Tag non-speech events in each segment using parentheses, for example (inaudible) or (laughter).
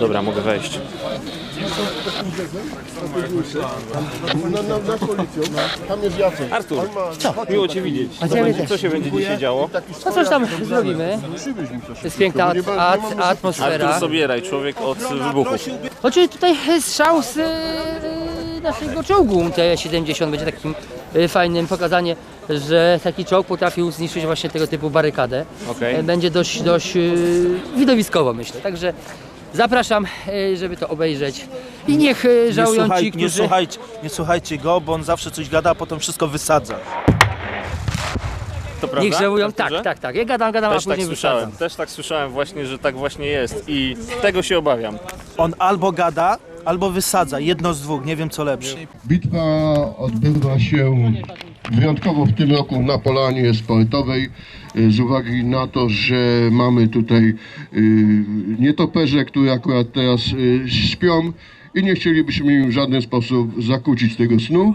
Dobra, mogę wejść. Na, na, na policją, tam jest Jacek. Artur, miło Cię widzieć. Co, ciebie będzie, też. co się będzie dzisiaj działo? No coś tam zrobimy. Jest piękna at- at- atmosfera. Artur Sobieraj, człowiek od wybuchu. Oczywiście tutaj strzał z e, naszego czołgu T-70 będzie takim e, fajnym pokazanie, że taki czołg potrafił zniszczyć właśnie tego typu barykadę. Okej. E, Będzie dość, dość e, widowiskowo myślę. Także zapraszam, e, żeby to obejrzeć. I niech e, Nie, żałują słuchaj, ci, nie, którzy... słuchajcie, nie słuchajcie go, bo on zawsze coś gada, a potem wszystko wysadza. To prawda? Niech żałują, Arturze? tak, tak, tak. Ja gadam, gadam, a Też tak później słyszałem. wysadzam. Też tak słyszałem właśnie, że tak właśnie jest i tego się obawiam. On albo gada, albo wysadza. Jedno z dwóch, nie wiem co lepsze. Bitwa odbywa się wyjątkowo w tym roku na polanie sportowej y, z uwagi na to, że mamy tutaj y, nietoperze, które akurat teraz y, śpią i nie chcielibyśmy im w żaden sposób zakłócić tego snu.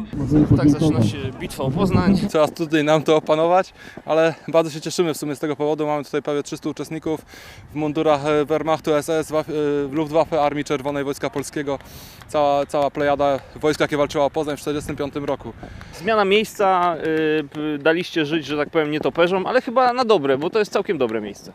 Tak zaczyna się bitwa o Poznań. Coraz trudniej nam to opanować, ale bardzo się cieszymy w sumie z tego powodu. Mamy tutaj prawie 300 uczestników w mundurach e, Wehrmachtu, SS, e, Luftwaffe, Armii Czerwonej, Wojska Polskiego. Cała, cała plejada wojsk, jakie walczyła o Poznań w 1945 roku. Zmiana miejsca, p- daliście żyć, że tak powiem, nietoperzom, ale chyba na dobre, bo to jest całkiem dobre miejsce.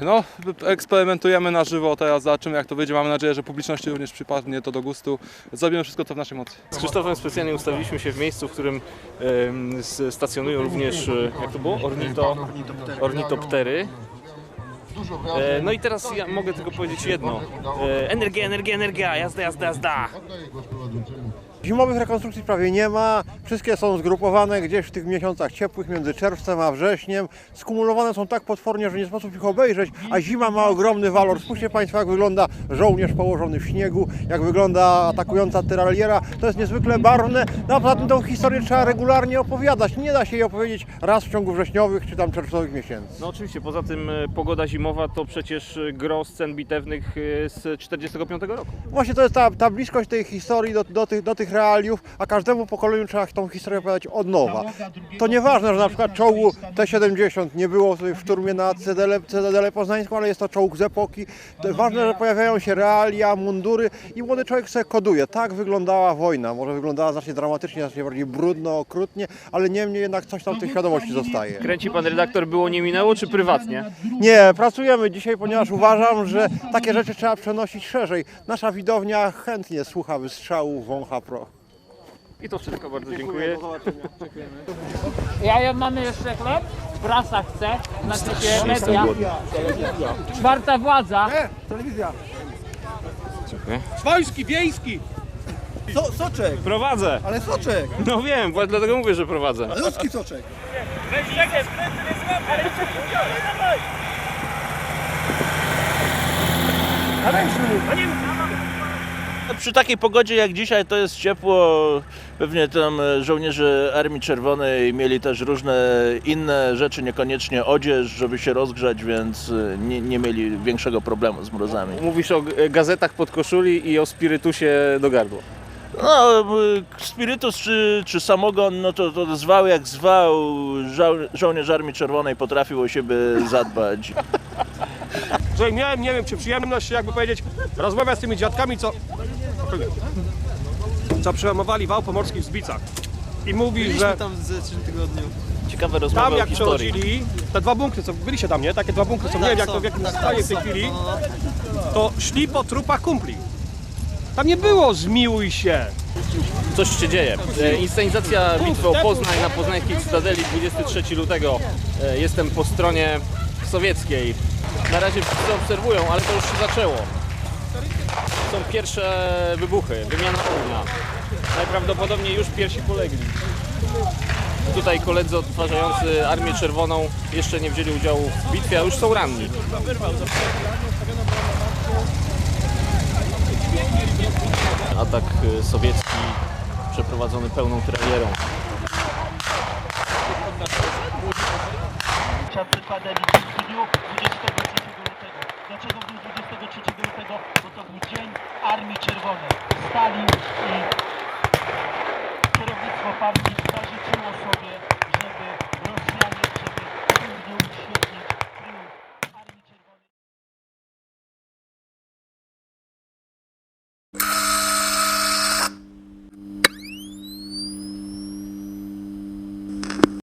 No, eksperymentujemy na żywo, teraz zobaczymy jak to wyjdzie. Mamy nadzieję, że publiczności również przypadnie to do gustu. Zrobimy wszystko, co w naszej mocy. Z Krzysztofem specjalnie ustawiliśmy się w miejscu, w którym s- stacjonują również, e, jak to było? Ornito, ornitoptery. E, no i teraz ja mogę tylko powiedzieć jedno. E, energia, energia, energia, jazda, jazda, jazda. Zimowych rekonstrukcji prawie nie ma. Wszystkie są zgrupowane gdzieś w tych miesiącach ciepłych między czerwcem a wrześniem. Skumulowane są tak potwornie, że nie sposób ich obejrzeć, a zima ma ogromny walor. Spójrzcie Państwo, jak wygląda żołnierz położony w śniegu, jak wygląda atakująca tyraliera. To jest niezwykle barwne. No a poza tym tą historię trzeba regularnie opowiadać. Nie da się jej opowiedzieć raz w ciągu wrześniowych czy tam czerwcowych miesięcy. No oczywiście, poza tym e, pogoda zimowa to przecież e, gro scen bitewnych e, z 45 roku. Właśnie to jest ta, ta bliskość tej historii do, do, tych, do tych realiów, a każdemu pokoleniu trzeba tą historię opowiadać od nowa. To nieważne, że na przykład czołgu T-70 nie było w szturmie na Cytadelę, Cytadelę Poznańską, ale jest to czołg z epoki. Ważne, że pojawiają się realia, mundury i młody człowiek sobie koduje. Tak wyglądała wojna. Może wyglądała znacznie dramatycznie, znacznie bardziej brudno, okrutnie, ale niemniej jednak coś tam w tej świadomości zostaje. Kręci pan redaktor, było nie minęło, czy prywatnie? Nie, pracujemy dzisiaj, ponieważ uważam, że takie rzeczy trzeba przenosić szerzej. Nasza widownia chętnie słucha wystrzału wącha pro. I to wszystko, bardzo dziękuję. Ja mamy jeszcze chleb, prasa chce, znaczy się media. Czwarta władza. Swojski, wiejski! So, soczek, Prowadzę! ale soczek, No wiem, właśnie dlatego mówię, że prowadzę. ludzki soczek. Przy takiej pogodzie jak dzisiaj to jest ciepło. Pewnie tam e, żołnierze Armii Czerwonej mieli też różne inne rzeczy, niekoniecznie odzież, żeby się rozgrzać, więc e, nie, nie mieli większego problemu z mrozami. Mówisz o g- gazetach pod koszuli i o spirytusie do gardła. No, spirytus czy, czy samogon, no to, to zwał jak zwał, żo żołnierz Armii Czerwonej potrafił o siebie zadbać. (laughs) Słuchaj, miałem, nie wiem, czy przyjemność, jakby powiedzieć, rozmawiać z tymi dziadkami, co... co przełamowali wał pomorski w Zbicach. I mówi, że tam ze trzy tygodniu. Ciekawe rozmowy tam o jak historii. przechodzili, te dwa bunkry, co byliście tam, nie? Takie dwa bunkry, co nie wiem jak to w jakim stanie w tej chwili, to szli po trupach kumpli. Tam nie było zmiłuj się. Coś się dzieje. E, Inscenizacja bitwy o Poznań na poznańskiej Cytadeli 23 lutego. E, Jestem po stronie sowieckiej. Na razie wszyscy obserwują, ale to już się zaczęło. Są pierwsze wybuchy, wymiana ognia. Najprawdopodobniej już pierwsi polegli. Tutaj koledzy odtwarzający Armię Czerwoną jeszcze nie wzięli udziału w bitwie, a już są ranni. Atak y, sowiecki przeprowadzony pełną padali w dniu 23 lutego. Dlaczego w dniu 23 lutego? Bo to był Dzień Armii Czerwonej. Stalin i kierownictwo partii